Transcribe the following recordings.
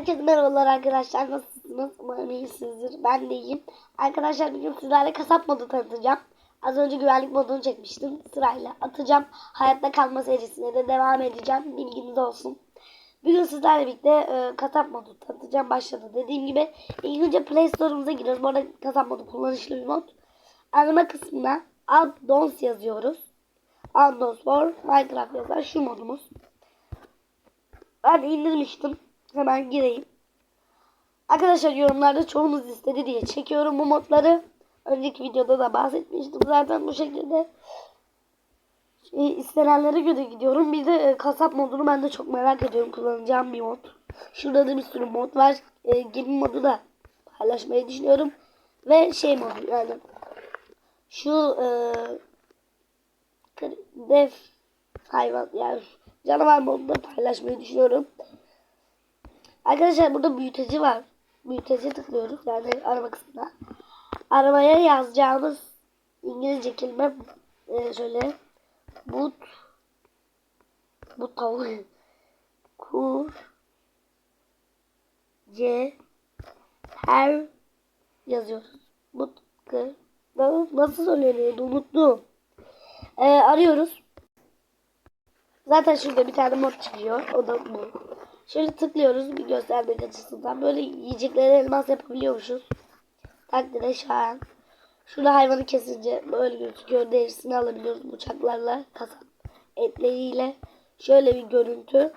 Herkese merhabalar arkadaşlar. Nasılsınız? Umarım iyisinizdir. Ben de iyiyim. Arkadaşlar bugün sizlerle kasap modu tanıtacağım. Az önce güvenlik modunu çekmiştim. Sırayla atacağım. Hayatta kalma serisine de devam edeceğim. Bilginiz olsun. Bugün sizlerle birlikte e, kasap modu tanıtacağım. Başladı. Dediğim gibi ilk önce Play Store'umuza giriyoruz. Bu arada kasap modu kullanışlı bir mod. Arama kısmına addons yazıyoruz. Addons for Minecraft yazar. Şu modumuz. Ben indirmiştim. Hemen gireyim. Arkadaşlar yorumlarda çoğunuz istedi diye çekiyorum bu modları. Önceki videoda da bahsetmiştim zaten bu şekilde. Şey, istenenlere göre gidiyorum. Bir de e, kasap modunu ben de çok merak ediyorum. Kullanacağım bir mod. Şurada da bir sürü mod var. E, gemi modu da paylaşmayı düşünüyorum. Ve şey modu yani. Şu e, def hayvan yani canavar modunu da paylaşmayı düşünüyorum. Arkadaşlar burada büyüteci var. Büyüteci tıklıyoruz yani arama kısmına. Aramaya yazacağımız İngilizce kelime e, şöyle but but tavuk kur c her yazıyoruz. But kır nasıl söyleniyordu unuttum. E, arıyoruz. Zaten şurada bir tane mod çıkıyor. O da bu. Şöyle tıklıyoruz bir göstermek açısından. Böyle yiyecekleri elmas yapabiliyormuşuz. Takdire şayan. Şurada hayvanı kesince böyle gözüküyor. Derisini alabiliyoruz bıçaklarla. Kasap etleriyle. Şöyle bir görüntü.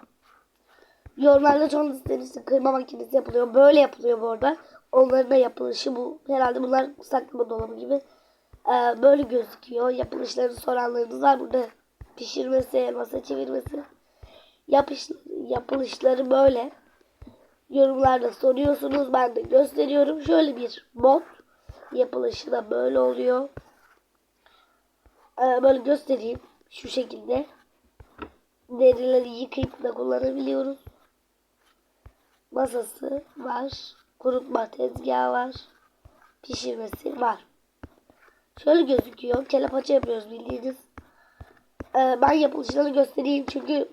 Yorumlarda çok derisi kırma makinesi yapılıyor. Böyle yapılıyor bu arada. Onların da yapılışı bu. Herhalde bunlar saklama dolabı gibi. Ee, böyle gözüküyor. Yapılışlarını soranlarınız var. Burada pişirmesi, elmasa çevirmesi yapış, yapılışları böyle. Yorumlarda soruyorsunuz. Ben de gösteriyorum. Şöyle bir mod yapılışı da böyle oluyor. Ee, böyle göstereyim. Şu şekilde. Derileri yıkayıp da kullanabiliyoruz. Masası var. Kurutma tezgahı var. Pişirmesi var. Şöyle gözüküyor. Kelepaça yapıyoruz bildiğiniz. Ee, ben yapılışlarını göstereyim çünkü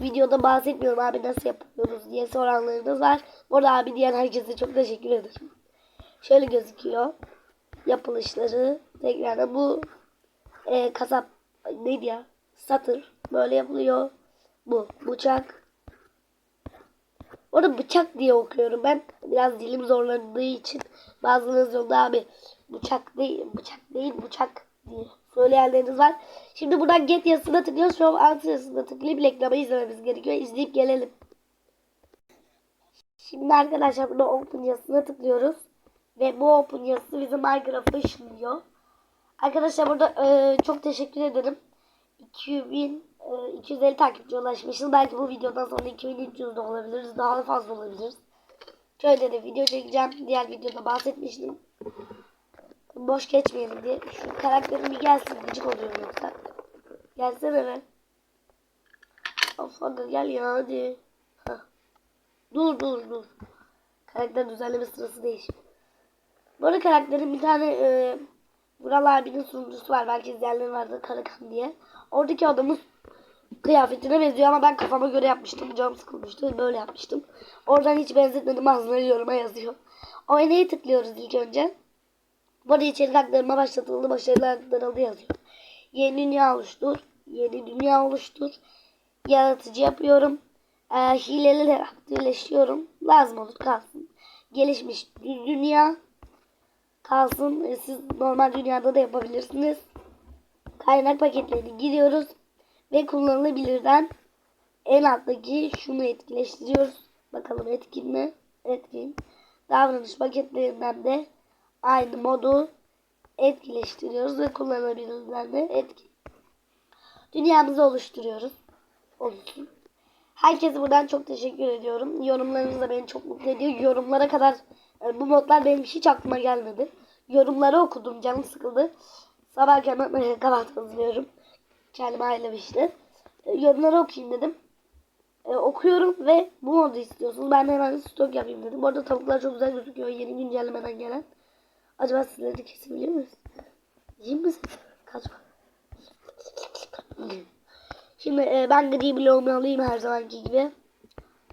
videoda bahsetmiyorum abi nasıl yapıyoruz diye soranlarınız var. Orada abi diyen herkese çok teşekkür ederim. Şöyle gözüküyor. Yapılışları tekrar bu e, kasap neydi ya? Satır böyle yapılıyor. Bu bıçak. Orada bıçak diye okuyorum ben. Biraz dilim zorlandığı için bazılarınız yolda abi bıçak değil bıçak değil bıçak diye söyleyenleriniz var. Şimdi buradan get yazısına tıklıyoruz. An alt yazısına tıklayıp reklamı izlememiz gerekiyor. İzleyip gelelim. Şimdi arkadaşlar burada open yazısına tıklıyoruz. Ve bu open yazısı bizim Minecraft'ı ışınlıyor. Arkadaşlar burada e, çok teşekkür ederim. 2000 e, 250 takipçi ulaşmışız. Belki bu videodan sonra 2300 de olabiliriz. Daha da fazla olabiliriz. Şöyle de video çekeceğim. Diğer videoda bahsetmiştim boş geçmeyelim diye. Şu karakterim bir gelsin gıcık oluyorum yoksa. Gelsene be. Of aga gel ya hadi. Heh. Dur dur dur. Karakter düzenleme sırası değil. Bu arada karakterin bir tane e, Vural abinin sunucusu var. Belki izleyenlerin vardı Karakan diye. Oradaki adamın kıyafetine benziyor ama ben kafama göre yapmıştım. Canım sıkılmıştı. Böyle yapmıştım. Oradan hiç benzetmedim. Ağzına yoruma yazıyor. Oynayı tıklıyoruz ilk önce. Bu arada içerik aktarıma başlatıldı. Başarılar aktarıldı yazıyor. Yeni dünya oluştur. Yeni dünya oluştur. Yaratıcı yapıyorum. E, hileleri aktifleşiyorum. Lazım olur kalsın. Gelişmiş dünya kalsın. E, siz normal dünyada da yapabilirsiniz. Kaynak paketlerini giriyoruz. Ve kullanılabilirden en alttaki şunu etkileştiriyoruz. Bakalım etkin mi? Etkin. Davranış paketlerinden de aynı modu etkileştiriyoruz ve kullanabilirler de etki. Dünyamızı oluşturuyoruz. Olsun. Herkese buradan çok teşekkür ediyorum. Yorumlarınız da beni çok mutlu ediyor. Yorumlara kadar e, bu modlar benim hiç aklıma gelmedi. Yorumları okudum. Canım sıkıldı. Sabah hemen kahvaltı hazırlıyorum. Kendime ailemişti. E, yorumları okuyayım dedim. E, okuyorum ve bu modu istiyorsunuz. Ben de hemen stok yapayım dedim. Bu arada tavuklar çok güzel gözüküyor. Yeni güncellemeden gelen. Acaba sizleri de kesebiliyor muyuz? Yiyeyim mi Kaçma. Şimdi e, ben gri bloğumu alayım her zamanki gibi.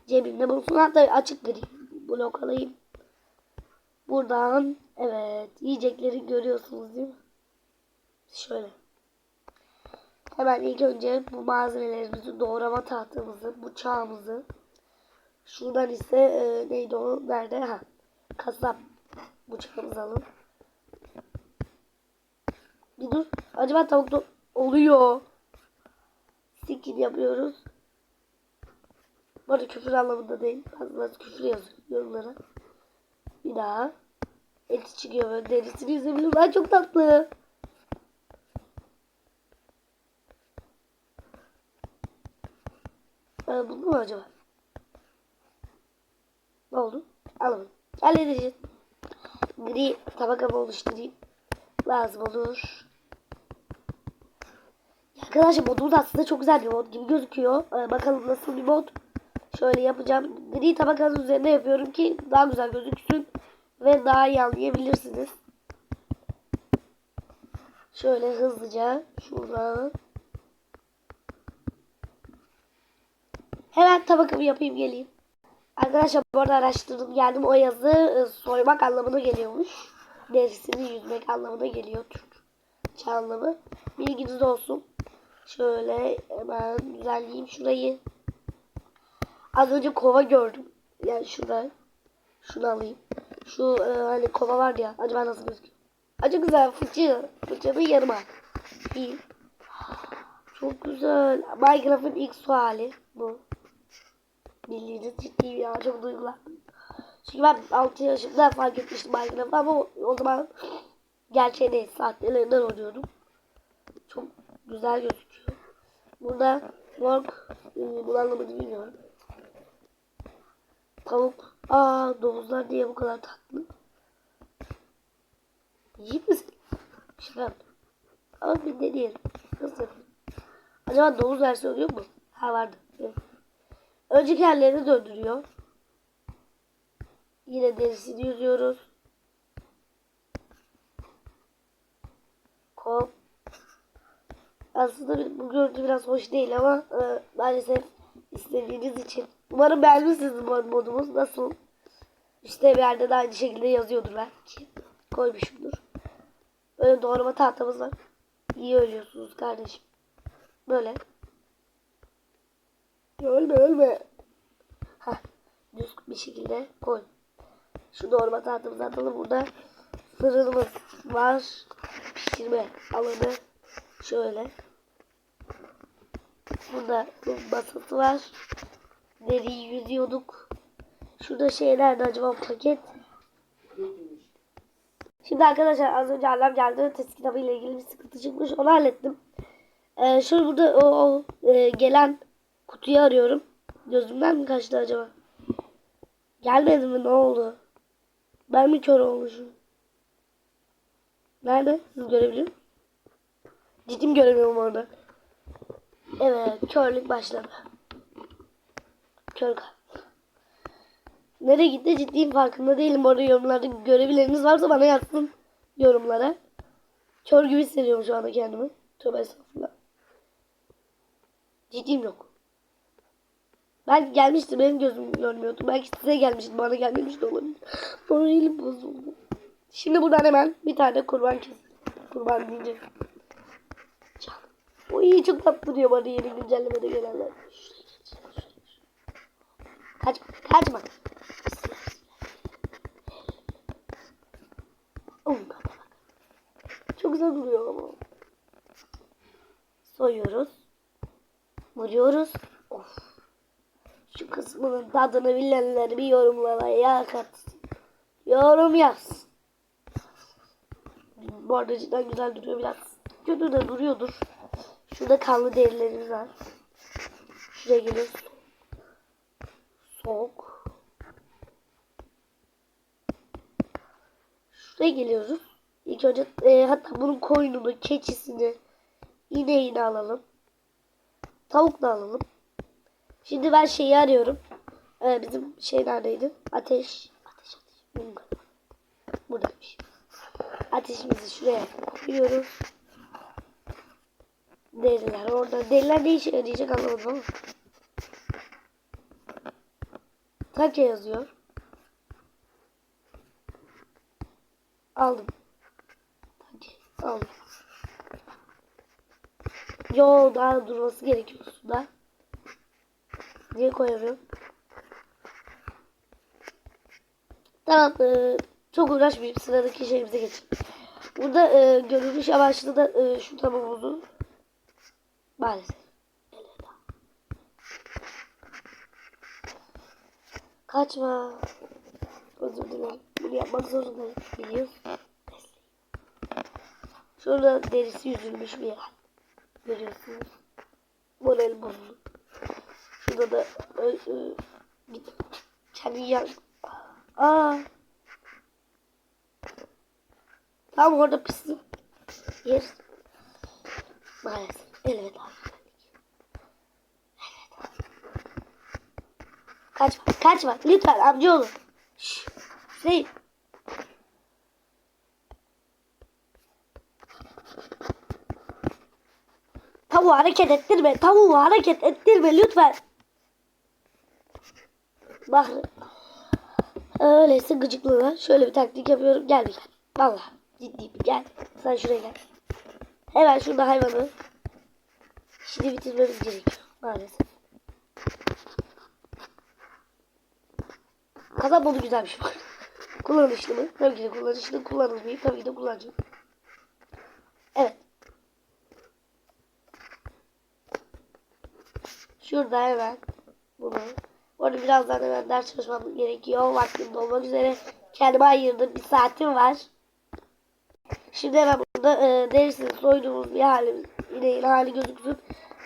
Cebimde bulunsun. Hatta açık gri. blok alayım. Buradan evet yiyecekleri görüyorsunuz değil mi? Şöyle. Hemen ilk önce bu malzemelerimizi doğrama tahtamızı, bıçağımızı şuradan ise e, neydi o nerede ha kasap bıçağımızı alın. Bir dur. Acaba tavuk oluyor. Skin yapıyoruz. Bu küfür anlamında değil. Bazıları küfür yazıyor yorumlara. Bir daha. Eti çıkıyor böyle derisini yüzebilirim. çok tatlı. Ee, bunu mu acaba? Ne oldu? Alamadım. Halledeceğiz. Gri tabakamı oluşturayım. Lazım olur. Arkadaşlar modumuz aslında çok güzel bir mod gibi gözüküyor. Ee, bakalım nasıl bir mod. Şöyle yapacağım. Gri tabakanın üzerine yapıyorum ki daha güzel gözüksün. Ve daha iyi anlayabilirsiniz. Şöyle hızlıca şuradan. Hemen tabakamı yapayım geleyim. Arkadaşlar bu arada araştırdım geldim. O yazı e, soymak anlamına geliyormuş. Derisini yüzmek anlamına geliyor Türkçe anlamı. Bilginiz olsun. Şöyle hemen düzenleyeyim şurayı. Az önce kova gördüm. Yani şurada. Şunu alayım. Şu e, hani kova var ya. Acaba nasıl gözüküyor? Acı güzel fıçı. Fıçının yarıma. İyi. Çok güzel. Minecraft'ın ilk su hali bu. Bildiğiniz ciddiyim ya. Çok duygulandım. Çünkü ben 6 yaşımda fark etmiştim Minecraft'ı ama o zaman gerçeği değil. Sahtelerinden oynuyordum. Çok güzel gözüküyor. Burada work e, bu anlamını bilmiyorum. Tavuk. Aa domuzlar diye bu kadar tatlı. Yiyip misin? Şaka Ama bir deneyelim. Nasıl? Acaba domuz versiyonu oluyor mu? Ha vardı. Evet. Önceki hallerini döndürüyor. Yine derisini yüzüyoruz. Kop. Aslında bu görüntü biraz hoş değil ama e, maalesef istediğiniz için. Umarım beğenmişsiniz bu modumuz. Nasıl? İşte bir yerde de aynı şekilde yazıyordur belki. Koymuşumdur. Böyle doğrama tahtamız var. İyi ölüyorsunuz kardeşim. Böyle. Ölme ölme. Heh. Düz bir şekilde koy. Şu doğrama tahtamızı atalım. Burada fırınımız var. Pişirme alanı. Şöyle. Burada masası var. Deriyi yüzüyorduk. Şurada şeyler de acaba paket. Şimdi arkadaşlar az önce alarm geldi. Test kitabı ile ilgili bir sıkıntı çıkmış. Onu hallettim. Ee, şöyle burada o, o e, gelen kutuyu arıyorum. Gözümden mi kaçtı acaba? Gelmedi mi? Ne oldu? Ben mi kör olmuşum? Nerede? Siz görebiliyor musunuz? Ciddim göremiyorum orada. Evet, körlük başladı. Kör Nereye gitti ciddiyim farkında değilim. Orada yorumlarda görebileniniz varsa bana yazsın yorumlara. Kör gibi hissediyorum şu anda kendimi. Tövbe estağfurullah. Ciddiyim yok. Belki gelmişti benim gözüm görmüyordu. Belki size gelmişti bana gelmemiş de olabilir. Moralim bozuldu. Şimdi buradan hemen bir tane kurban kes. Kurban deyince. O iyi çok tatlı diyor bana yeni güncellemede gelenler. Kaç, kaçma. Çok güzel duruyor ama. Soyuyoruz. Vuruyoruz. Of. Şu kısmının tadını bilenler bir yorumlara ya kat. Yorum yaz. Bu arada cidden güzel duruyor biraz. Kötü de duruyordur. Şurada kanlı derilerimiz var. Şuraya geliyoruz. Soğuk. Şuraya geliyoruz. İlk önce e, hatta bunun koyununu, keçisini, ineğini alalım. Tavuk da alalım. Şimdi ben şeyi arıyorum. Ee, bizim şey neredeydi? Ateş. Ateş ateş. Buradaymış. Ateşimizi şuraya koyuyoruz. Deriler orada. Deriler ne işe yarayacak anlamadım ama. Sadece yazıyor. Aldım. Sadece aldım. Yolda durması gerekiyor suda. Niye koyamıyorum? Tamam. E, çok uğraşmayayım. Sıradaki şeyimize geçelim. Burada e, görülmüş amaçlı da e, şu tavuğumuzu maalesef. Kaçma. Özür dilerim. Bunu yapmak zorundayım. Biliyorsun. Şurada derisi yüzülmüş bir yer. Görüyorsunuz. Moral bozuldu. Şurada da kendi yan... Aa. Tam orada pislik. Yer. Maalesef. Elveda. Elveda. Kaçma. Kaçma. Lütfen amcaoğlu. Şşş. Hüseyin. Tavuğu hareket ettirme. Tavuğu hareket ettirme lütfen. Bak. Öyleyse gıcıklığına şöyle bir taktik yapıyorum. Gel bir gel. Valla ciddi bir gel. Sen şuraya gel. Hemen şurada hayvanı şimdi bitirmemiz gerekiyor. Maalesef. Kasap modu güzel bir şey. Kullanışlı mı? Tabii ki de kullanışlı. Kullanılmayı tabii ki de kullanacağım. Evet. Şurada hemen bunu. Orada birazdan hemen ders çalışmam gerekiyor. Vaktim dolmak üzere. Kendime ayırdım. Bir saatim var. Şimdi hemen burada e, derisini soyduğumuz bir halimiz. İneğin hali gözüksün.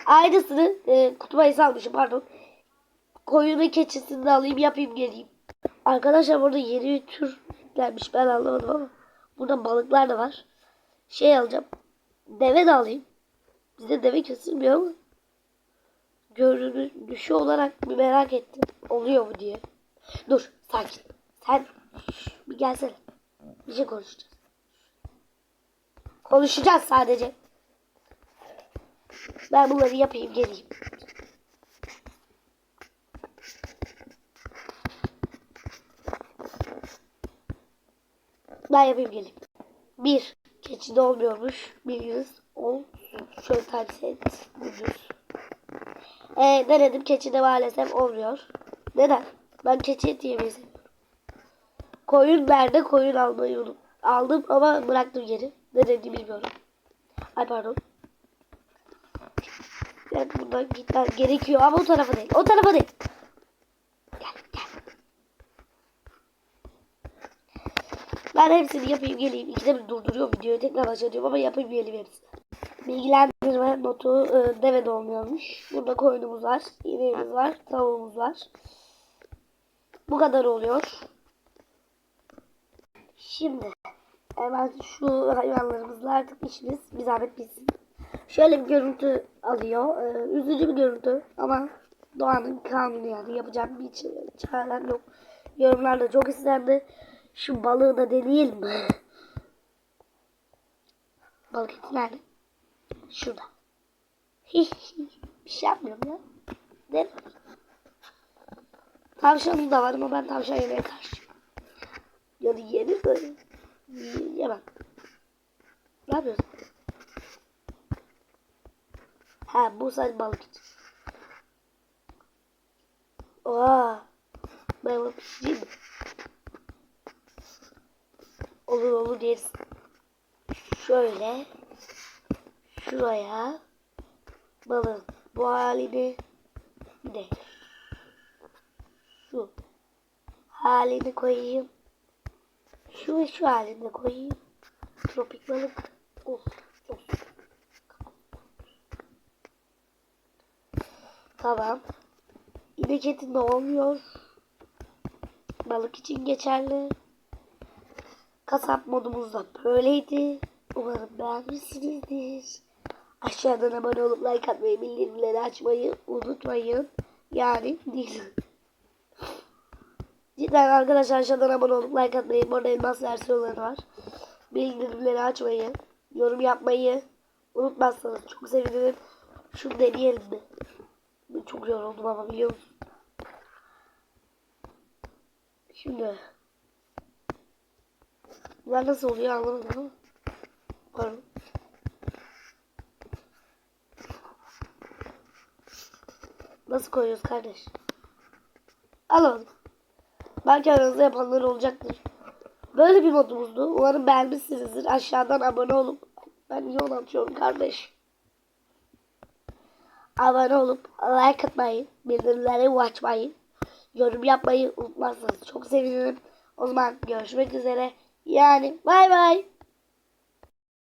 Aynısını e, kutuma salmışım pardon. Koyun ve keçisini de alayım yapayım geleyim. Arkadaşlar burada yeni bir tür gelmiş ben anlamadım ama. Burada balıklar da var. Şey alacağım. Deve de alayım. Bizde deve kesilmiyor ama görünüşü olarak bir merak ettim. Oluyor mu diye. Dur sakin. Sen şş, bir gelsene. Bir şey konuşacağız. Konuşacağız sadece. Ben bunları yapayım geleyim. Ben yapayım geleyim. Bir. Keçi de olmuyormuş. Bilginiz olsun. Şöyle tavsiye et. Ucuz. Ee, denedim keçi de maalesef olmuyor. Neden? Ben keçi eti yemeyi. Koyun nerede? Koyun almayı unut- aldım ama bıraktım geri. Ne dediğimi bilmiyorum. Ay pardon. Yani buradan gitmem gerekiyor ama o tarafa değil. O tarafa değil. Gel gel. Ben hepsini yapayım geleyim. İkide bir durduruyorum videoyu tekrar başlatıyorum ama yapayım geleyim hepsini. Bilgilendirme notu e, deve de olmuyormuş. Burada koyunumuz var, ineğimiz var, tavuğumuz var. Bu kadar oluyor. Şimdi hemen şu hayvanlarımızla artık işimiz bir zahmet bitsin. Şöyle bir görüntü alıyor. Ee, üzücü bir görüntü ama doğanın kanunu yani yapacağım bir çarem yok. Yorumlarda çok istendi. Şu balığı da deneyelim mi? Balık eti nerede? Şurada. bir şey yapmıyorum ya. Değil mi? Tavşanım da var ama ben tavşan yemeye karşıyım. Yani yenir de y- yemem. Ne yapıyorsun? Ha bu sadece balık için. Oha. Ben bunu pişireyim mi? Olur olur deriz. Şöyle. Şuraya. Balığın bu halini. Bir de şu halini koyayım. Şu ve şu halini koyayım. Tropik balık. Of, of. Tamam. İnek etinde olmuyor. Balık için geçerli. Kasap modumuz da böyleydi. Umarım beğenmişsinizdir. Aşağıdan abone olup like atmayı, bildirimleri açmayı unutmayın. Yani değil. Cidden arkadaşlar aşağıdan abone olup like atmayı, burada elmas versiyonları var. Bildirimleri açmayı, yorum yapmayı unutmazsanız çok sevinirim. Şunu deneyelim mi? Ben çok yoruldum ama biliyor musun? Şimdi Bunlar nasıl oluyor anlamadım ama. Pardon. Nasıl koyuyoruz kardeş? Alalım. Belki aranızda yapanlar olacaktır. Böyle bir modumuzdu. Umarım beğenmişsinizdir. Aşağıdan abone olup ben niye onu kardeş? Abone olup like atmayı, bildirimleri açmayı, yorum yapmayı unutmazsanız çok sevinirim. O zaman görüşmek üzere. Yani bay bay.